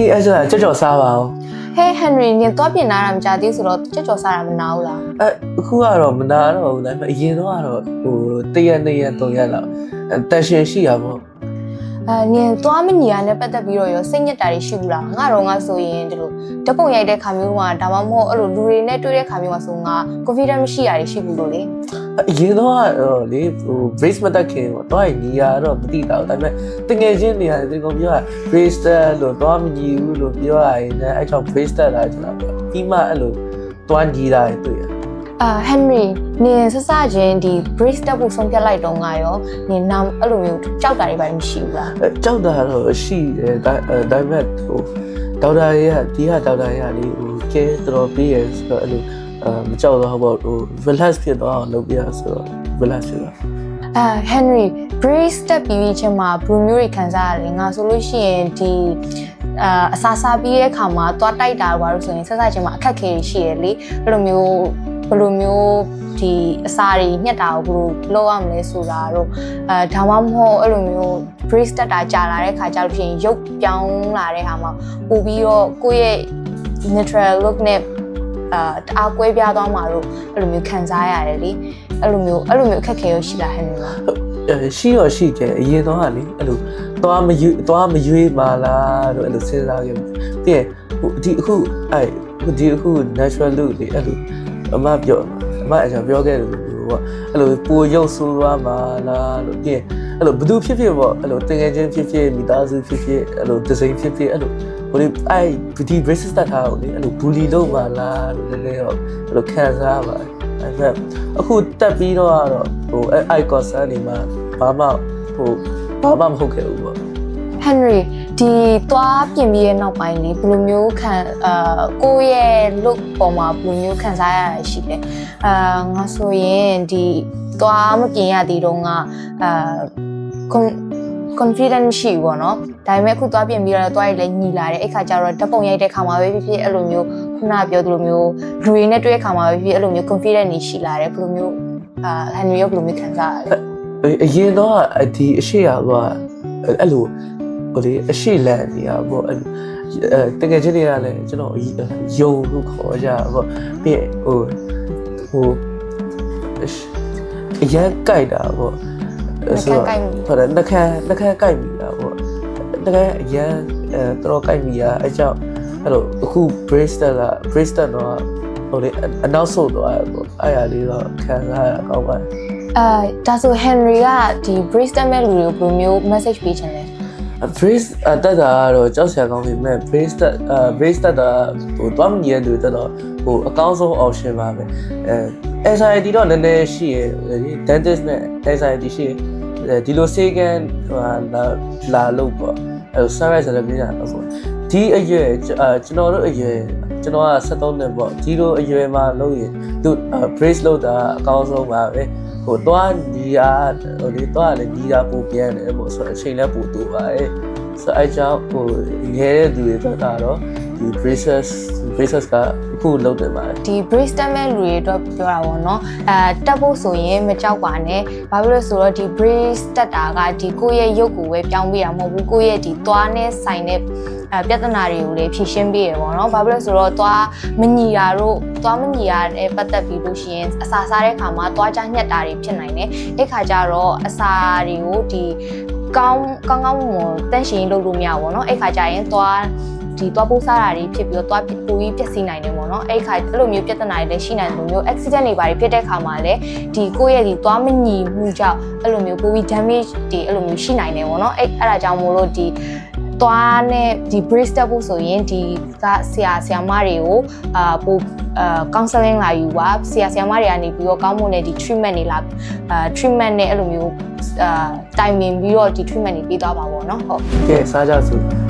ဟေးအဲ့ဒါကြောက်ကြော်စားပါဦးဟဲဟန်နရီနင်သွားပြင်လာတာမကြသေးဆိုတော့ကြောက်ကြော်စားတာမနာဘူးလားအဲအခုကတော့မနာတော့ဘူးဒါပေမဲ့အရင်တော့ကတော့ဟိုတရက်နှစ်ရက်သုံးရက်လောက်တက်ရှင်ရှိရပေါ့အဲနင်သွားမညီရနဲ့ပတ်သက်ပြီးတော့ရောစိတ်ညစ်တာတွေရှိဘူးလားငါတော့ငါဆိုရင်ဒီလိုဓပုံရိုက်တဲ့ခါမျိုးမှာဒါမှမဟုတ်အဲ့လိုလူတွေနဲ့တွေ့တဲ့ခါမျိုးမှာဆိုငါ confidence မရှိရတွေရှိဘူးလို့လေ အရင်တော့ကတော့လေဟို brace မတက်ခင်ပေါ့တော့ညီရတော့မသိတာဘူးဒါပေမဲ့တကယ်ချင်းနေရတယ်ဒီကောင်ပြောတာ brace တက်လို့တော့မညီဘူးလို့ပြောရရင်လည်းအဲ့ကြောင့် brace တက်လာကျွန်တော်ပြောပြီးမှအဲ့လိုတော့ညီတာတွေ့ရအာဟန်နရီနင်စစချင်းဒီ brace တက်ဖို့ဆုံးဖြတ်လိုက်တော့ငါရောနင်နာအဲ့လိုမျိုးကြောက်တာတွေပါမရှိဘူးလားအဲကြောက်တာတော့ရှိတယ်ဒါအဲဒါပေမဲ့ဟိုဒေါက်တာရဲ့ဒီဟာဒေါက်တာရဲ့လေဟိုကဲတော်တော်ပြီးရဆိုတော့အဲ့လို အဲမကြောက်တော့ဘူးပေါ့ဟို relax ဖြစ်သွားအောင်လုပ်ပြရဆိုတော့ relax ဖြစ်သွားအာဟန်နရီ brace တက်ပြီးပြီးချင်းမှာဘယ်လိုမျိုးတွေခံစားရလဲငါဆိုလို့ရှိရင်ဒီအာအစာစားပြီးတဲ့ခါမှာသွားတိုက်တာဘာလို့ဆိုရင်ဆက်ဆက်ချင်းမှာအခက်အခဲတွေရှိရလေအဲ့လိုမျိုးဘယ်လိုမျိုးဒီအစာတွေညှက်တာကိုဘယ်လိုလုပ်ရမလဲဆိုတာတော့အဲဒါမှမဟုတ်အဲ့လိုမျိုး brace တက်တာကြာလာတဲ့ခါကျလို့ရှိရင်ရုပ်ပြောင်းလာတဲ့ဟာမှာပို့ပြီးတော့ကိုယ့်ရဲ့ natural look နဲ့ အာတအားကွဲပြားသွားမှာတော့အဲ့လိုမျိုးခံစားရတယ်လေအဲ့လိုမျိုးအဲ့လိုမျိုးအခက်အခဲရရှိလာဟဲ့နော်အဲရှိတော့ရှိတယ်အရင်တော့ကလေအဲ့လိုသွားမရွေးသွားမရွေးပါလားတော့အဲ့လိုစဉ်းစားခဲ့ပြီးရင်ဟိုဒီအခုအဲ့ဟိုဒီအခု natural look လေအဲ့လိုအမပြောအမအကြောင်းပြောခဲ့တယ်လို့ပေါ့အဲ့လိုပိုရုပ်ဆိုးသွားမှာလားလို့ပြီးရင်အဲ့လိုဘသူဖြစ်ဖြစ်ပေါ့အဲ့လိုတင်ငယ်ချင်းဖြစ်ဖြစ်မိသားစုဖြစ်ဖြစ်အဲ့လိုဒီဇိုင်းဖြစ်ဖြစ်အဲ့လို ဟိုဒီအဲ့ဒီ braces တက်ထားလို့လေအဲ့လို bully လုပ်ပါလားလို့လည်းတော့အဲ့လိုခံစားပါတယ်အဲ့မဲ့အခုတက်ပြီးတော့ကတော့ဟိုအဲ့ icon ဆန်းနေမှာဘာမှဟိုဘာမှမဟုတ်ခဲ့ဘူးပေါ့ဟန်နရီဒီသွားပြင်ပြီးရဲ့နောက်ပိုင်းလေဘယ်လိုမျိုးခံအာကိုယ့်ရဲ့ look ပေါ်မှာဘယ်လိုမျိုးခံစားရတာရှိလဲအာငါဆိုရင်ဒီသွားမပြင်ရသေးတော့ငါအာ con- confident မရှိဘူးပေါ့နော်ဒါပေမဲ့အခုသွားပြင်ပြီးတော့သွားရည်လည်းညီလာတယ်အဲ့ခါကျတော့ဓာတ်ပုံရိုက်တဲ့ခါမှာပဲဖြစ်ဖြစ်အဲ့လိုမျိုးခုနကပြောသလိုမျိုးလူတွေနဲ့တွေ့တဲ့ခါမှာပဲဖြစ်ဖြစ်အဲ့လိုမျိုး confident နေရှိလာတယ်ဘယ်လိုမျိုးအာဟန်နရီရောဘယ်လိုမျိုးခံစားရလဲအအရင်တော့အဒီအရှိရတော့အဲ့လိုဟိုလေအရှိလန်နေရပေါ့အဲ့အဲတကယ်ချင်းတွေကလည်းကျွန်တော်ယုံလို့ခေါ်ကြပေါ့ပြီးရင်ဟိုဟိုအရင်ကြိုက်တာပေါ့ ဟုတ်တယ်နှခမ်းနှခမ်းကြိုက်မိတာပေါ့နှခမ်းအရင်အဲတော်ကြိုက်မိရအဲကြောင့်အဲ့လိုအခု bracelet က bracelet တော့ဟိုလေအနောက်ဆုတ်သွားရပေါ့အဲ့ရလေးတော့ခံစားရကောင်းပါတယ်အဲဒါဆို Henry ကဒီ Bristol မဲ့လူတွေကိုဘယ်လိုမျိုး message ပေးချင်လဲ brace အတက်တာကတော့ကြောက်စရာကောင်းပြီမဲ့ brace တက်အဲ brace တက်တာဟိုတွားမညီတဲ့လူတက်တော့ဟိုအကောင်းဆုံး option ပါပဲအဲ anxiety တော့နည်းနည်းရှိရယ်ဒီ dentist နဲ့ anxiety ရှိရယ်အဲဒီလိုစေကန်ဟိုလာလာလို့ပေါ့အဲ service ဆိုတဲ့ပြည်တာတော့ပေါ့ဒီအရွယ်အဲကျွန်တော်တို့အရွယ်ကျွန်တော်က73နှစ်ပေါ့ဒီလိုအရွယ်မှာလုပ်ရင်သူ brace လုပ်တာအကောင်းဆုံးပါပဲဟို သွားညီတာဟိုဒီသွားလည်းညီတာပိုပြန်တယ်ပေါ့ဆိုတော့အချိန်လည်းပိုတူပါတယ်ဆိုတော့အဲကြောင့်ဟိုငယ်တဲ့သူတွေတော့ကတော့ ဒီ braces braces ကအခုလုပ်တယ်ပါတယ်ဒီ Bristol မဲ့လူတွေအတွက်ပြောတာပေါ့နော်အဲတက်ဖို့ဆိုရင်မကြောက်ပါနဲ့ဘာဖြစ်လို့လဲဆိုတော့ဒီ brace တက်တာကဒီကိုယ့်ရဲ့ရုပ်ကိုပဲပြောင်းပေးတာမဟုတ်ဘူးကိုယ့်ရဲ့ဒီသွားနဲ့ဆိုင်တဲ့အဲပြဿနာတွေကိုလည်းဖြေရှင်းပေးရပေါ့နော်ဘာဖြစ်လို့လဲဆိုတော့သွားမညီတာတို့သွားမညီရတဲ့ပတ်သက်ပြီးလို့ရှိရင်အစာစားတဲ့ခါမှာသွားကြညှက်တာတွေဖြစ်နိုင်တယ်အဲ့ခါကျတော့အစာတွေကိုဒီကောင်းကောင်းကောင်းမွန်တန့်ရှင်းလုပ်လို့မရဘူးပေါ့နော်အဲ့ခါကျရင်သွား ဒီသွားပိုးစားတာတွေဖြစ်ပြီးတော့သွားပူပြီးပျက်စီးနိုင်တယ်ပေါ့နော်အဲ့ခါအဲ့လိုမျိုးပြဿနာတွေလည်းရှိနိုင်တယ်လို့မျိုး accident တွေဘာတွေဖြစ်တဲ့ခါမှာလည်းဒီကိုယ့်ရဲ့ဒီသွားမညီမှုကြောင့်အဲ့လိုမျိုးပိုပြီး damage တွေအဲ့လိုမျိုးရှိနိုင်တယ်ပေါ့နော်အဲ့အဲ့ဒါကြောင့်မို့လို့ဒီသွားနဲ့ဒီ brace တက်ဖို့ဆိုရင်ဒီကဆရာဆရာမတွေကိုအာပိုအာ counseling လာယူပါဆရာဆရာမတွေကနေပြီးတော့ကောင်းမွန်တဲ့ဒီ treatment တွေလာအာ treatment နဲ့အဲ့လိုမျိုးအာတိုင်ပင်ပြီးတော့ဒီ treatment တွေပေးသွားပါပေါ့နော်ဟုတ်ကဲစားကြစို့အဲ